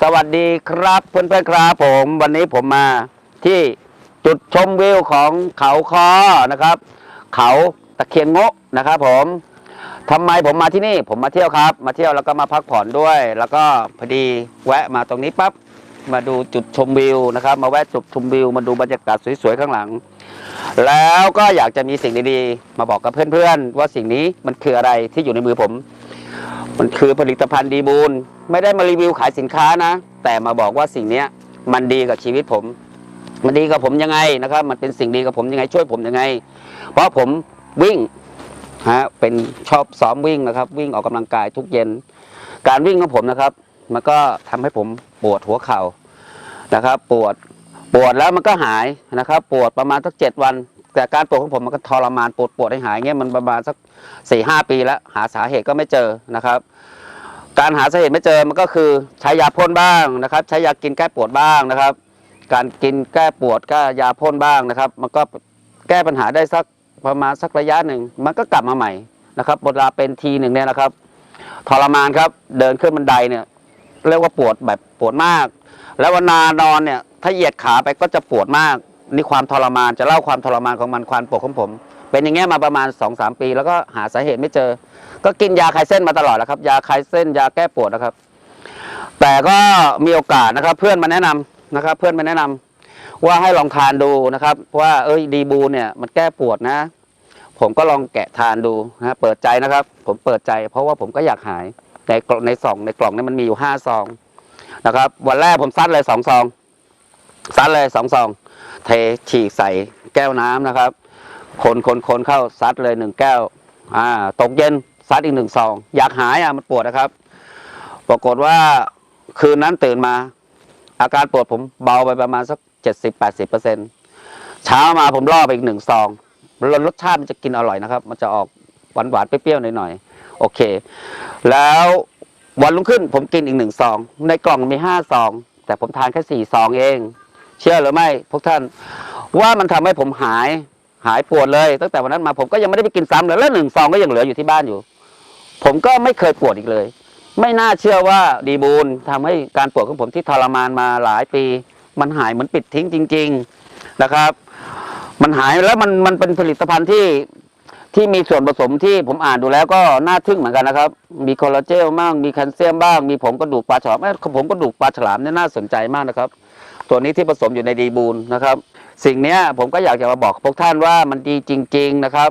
สวัสดีครับเพื่อนๆครับผม วันนี้ผมมาที่จุดชมวิวของเขาคอนะครับ เขาตะเคียนงะนะครับผมทำไมผมมาที่นี่ผมมาเที่ยวครับ มาเที่ยวแล้วก็มาพักผ่อนด้วย แล้วก็พอดีแวะมาตรงนี้ปั๊บมาดูจุดชมวิวนะครับ มาแวะจุดชมวิวมาดูบรรยากาศสวยๆข้างหลัง แล้วก็อยากจะมีสิ่งดีๆ มาบอกกับเพื่อนๆ ว่าสิ่งนี้มันคืออะไรที่อยู่ในมือผม มันคือผลิตภัณฑ์ดีบูล ไม่ได้มารีวิวขายสินค้านะ แต่มาบอกว่าสิ่งนี้มันดีกับชีวิตผม มันดีกับผมยังไงนะครับ มันเป็นสิ่งดีกับผมยังไง ช่วยผมยังไง เพราะผมวิ่งฮะเป็นชอบซ้อมวิ่งนะครับ วิ่งออกกำลังกายทุกเย็น การวิ่งของผมนะครับ มันก็ทำให้ผมปวดหัวเข่านะครับ ปวดปวดแล้วมันก็หายนะครับ ปวดประมาณสักเจ็ดวัน แต่การปวดของผมมันก็ทรมานปวดปวดให้หายเงี้ยมันประมาณสักสี่ห้าปีแล้ว หาสาเหตุก็ไม่เจอนะครับ การหาสาเหตุไม่เจอมันก็คือใช้ยาพ่นบ้างนะครับ ใช้ยากินแก้ปวดบ้างนะครับ การกินแก้ปวดก็ยาพ่นบ้างนะครับ มันก็แก้ปัญหาได้สักประมาณสักระยะหนึ่ง มันก็กลับมาใหม่นะครับเวลาเป็นทีหนึ่งเนี่ยนะครับทรมานครับ เดินขึ้นบันไดเนี่ย เรียกว่าปวดแบบปวดมาก แล้วเวลานอนเนี่ย ถ้าเหยียดขาไปก็จะปวดมาก นี่ความทรมานจะเล่าความทรมานของมันความปวดของผม เป็นอย่างเงี้ยมาประมาณ2อสปี แล้วก็หาสาเหตุไม่เจอ ก็กินยาคลายเส้นมาตลอดแล้วครับ ยาคลายเส้นยาแก้ปวดนะครับ แต่ก็มีโอกาสนะครับ เพื่อนมาแนะนำนะครับ เพื่อนมาแนะนำว่าให้ลองทานดูนะครับ ว่าเอ้ยดีบูเนี่ยมันแก้ปวดนะ ผมก็ลองแกะทานดูนะเปิดใจนะครับ ผมเปิดใจ เพราะว่าผมก็อยากหายในกล่องในซองในกล่องนี้มันมีอยู่ห้าซองนะครับวันแรกผมซัดเลยสองซองซัดเลยสองซองเทฉีกใส่แก้วน้ำนะครับ คนคนคนเข้าซัดเลยหนึ่งแก้ว อ่า ตกเย็นซัดอีกหนึ่งซอง อยากหายอะมันปวดนะครับ ปรากฏว่าคืนนั้นตื่นมา อาการปวดผมเบาไปประมาณสักเจ็ดสิบแปดสิบเปอร์เซ็นเช้ามาผมล่อไปอีกหนึ่งซองรสรสชาติมันจะกินอร่อยนะครับ มันจะออกหวานหวานเปรี้ยวๆหน่อยๆโอเค แล้ววันรุ่งขึ้นผมกินอีกหนึ่งซอง ในกล่องมีห้าซอง แต่ผมทานแค่สี่ซองเอง เชื่อหรือไม่พวกท่าน ว่ามันทำให้ผมหาย หายปวดเลย ตั้งแต่วันนั้นมาผมก็ยังไม่ได้ไปกินซ้ำเลยแล้วหนึ่งซองก็ยังเหลืออยู่ที่บ้านอยู่ ผมก็ไม่เคยปวดอีกเลย ไม่น่าเชื่อว่าดีบูลทำให้การปวดของผมที่ทรมานมาหลายปี มันหายเหมือนปิดทิ้งจริง ๆนะครับ มันหายแล้วมันมันเป็นผลิตภัณฑ์ที่ที่มีส่วนผสมที่ผมอ่านดูแล้วก็น่าทึ่งเหมือนกันนะครับ มีคอลลาเจนบ้าง มีแคลเซียมบ้าง มีผงกระดูกปลาฉลามผงกระดูกปลาฉลามเนี่ยน่าสนใจมากนะครับ ตัวนี้ที่ผสมอยู่ในดีบูลนะครับ สิ่งนี้ผมก็อยากจะมาบอกพวกท่านว่ามันดีจริง ๆนะครับ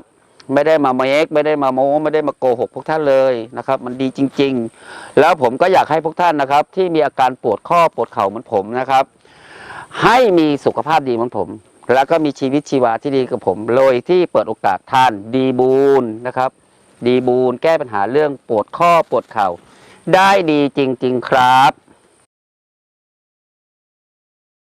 ไม่ได้มาเมคไม่ได้มาโม้ไม่ได้มาโกหกพวกท่านเลยนะครับ มันดีจริง ๆ แล้วผมก็อยากให้พวกท่านนะครับ ที่มีอาการปวดข้อปวดเข่าเหมือนผมนะครับ ให้มีสุขภาพดีเหมือนผม แล้วก็มีชีวิตชีวาที่ดีกับผมโดยที่เปิดโอกาสทานดีบูลนะครับ ดีบูลแก้ปัญหาเรื่องปวดข้อปวดเข่าได้ดีจริง ๆ ครับ